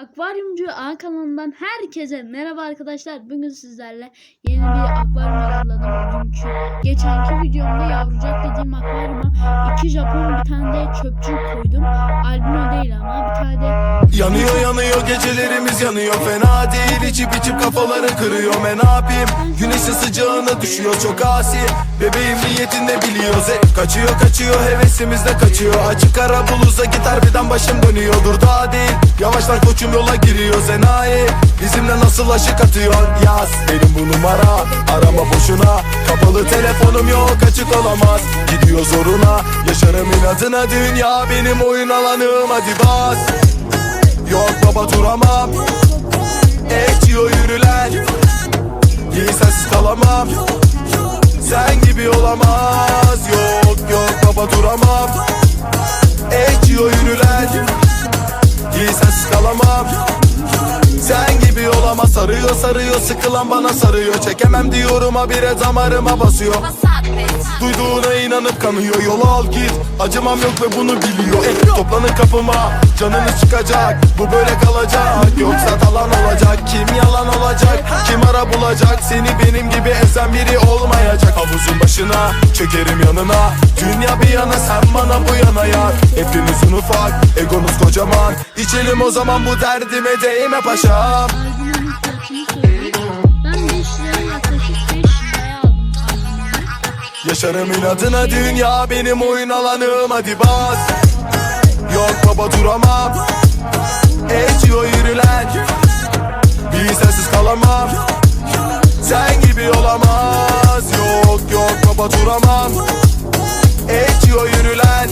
Akvaryumcu A kanalından herkese merhaba arkadaşlar. Bugün sizlerle yeni bir akvaryum hazırladım. Dünkü geçenki videomda yavrucak dediğim akvaryuma iki Japon bir tane de çöpçü koydum. Albino değil ama bir tane de Yanıyor yanıyor gecelerimiz yanıyor. Fena değil içip içip kafaları kırıyor. Ben ne yapayım? Güneşin sıcağına düşüyor çok asi. Bebeğim niyetinde biliyoruz e, Kaçıyor kaçıyor hevesimiz de kaçıyor. Açık ara buluza git harbiden başım dönüyor. Dur daha değil yavaşlar koçum yola giriyor Zenayi. Bizimle nasıl aşık atıyor? Yaz benim bu numara. Arama boşuna Kapalı telefonum yok açık olamaz. Gidiyor zoruna yaşarım inadına. Dünya benim oyun alanım hadi bas. Yok baba duramam. Ekçiyor yürülen İyi sensiz kalamam. Sen gibi olamaz. Yok yok baba duramam olamaz sarıyor sarıyor. Sıkılan bana sarıyor. Çekemem diyorum habire damarıma basıyor. Duyduğuna inanıp kanıyor. Yolu al git. Acımam yok ve bunu biliyor. E, Toplanın kapıma. Canınız çıkacak. Bu böyle kalacak. Yoksa talan olacak. Kim yalan olacak? Kim ara bulacak? Seni benim gibi ezen biri olmayacak. Havuzun başına çökerim yanına. Dünya bir yana sen bana bu yana yar. Hepinizin ufak egonuz kocaman. İçelim o zaman bu derdime değme paşam Ben 5 liraya yaklaşık 5 liraya. Yaşarım inadına dünya benim oyun alanım. Hadi bas. Yok baba duramam. Eğitiyor yürülen Bir sensiz kalamam. Sen gibi olamaz. Yok yok baba duramam. Eğitiyor yürülen